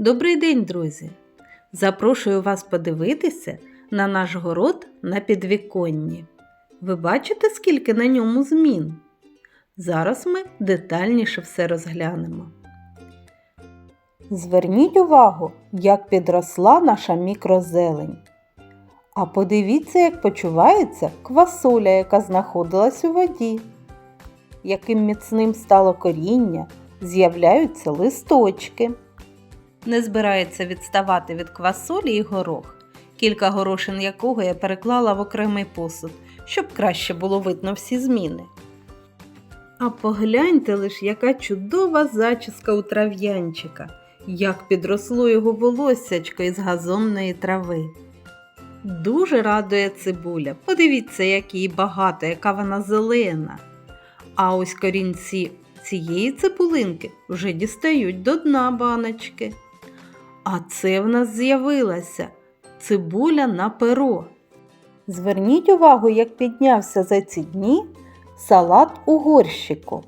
Добрий день, друзі! Запрошую вас подивитися на наш город на підвіконні. Ви бачите, скільки на ньому змін? Зараз ми детальніше все розглянемо. Зверніть увагу, як підросла наша мікрозелень. А подивіться, як почувається квасоля, яка знаходилась у воді. Яким міцним стало коріння, з'являються листочки. Не збирається відставати від квасолі і горох, кілька горошин якого я переклала в окремий посуд, щоб краще було видно всі зміни. А погляньте лиш, яка чудова зачіска у трав'янчика, як підросло його волоссячко із газонної трави. Дуже радує цибуля. Подивіться, як її багато, яка вона зелена. А ось корінці цієї цибулинки вже дістають до дна баночки. А це в нас з'явилася цибуля на перо. Зверніть увагу, як піднявся за ці дні салат у горщику.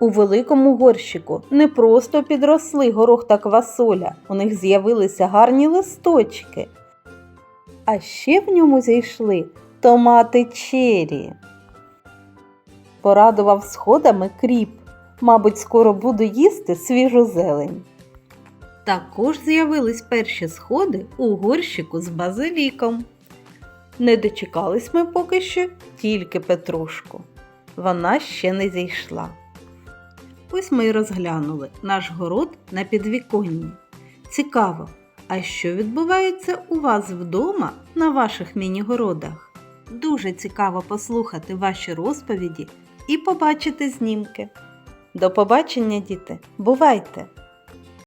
У великому горщику не просто підросли горох та квасоля, у них з'явилися гарні листочки. А ще в ньому зійшли томати чері. Порадував сходами кріп. Мабуть, скоро буду їсти свіжу зелень. Також з'явились перші сходи у горщику з базиліком. Не дочекались ми поки що тільки петрушку. Вона ще не зійшла. Ось ми й розглянули наш город на підвіконні. Цікаво, а що відбувається у вас вдома на ваших міні-городах? Дуже цікаво послухати ваші розповіді і побачити знімки. До побачення, діти! Бувайте!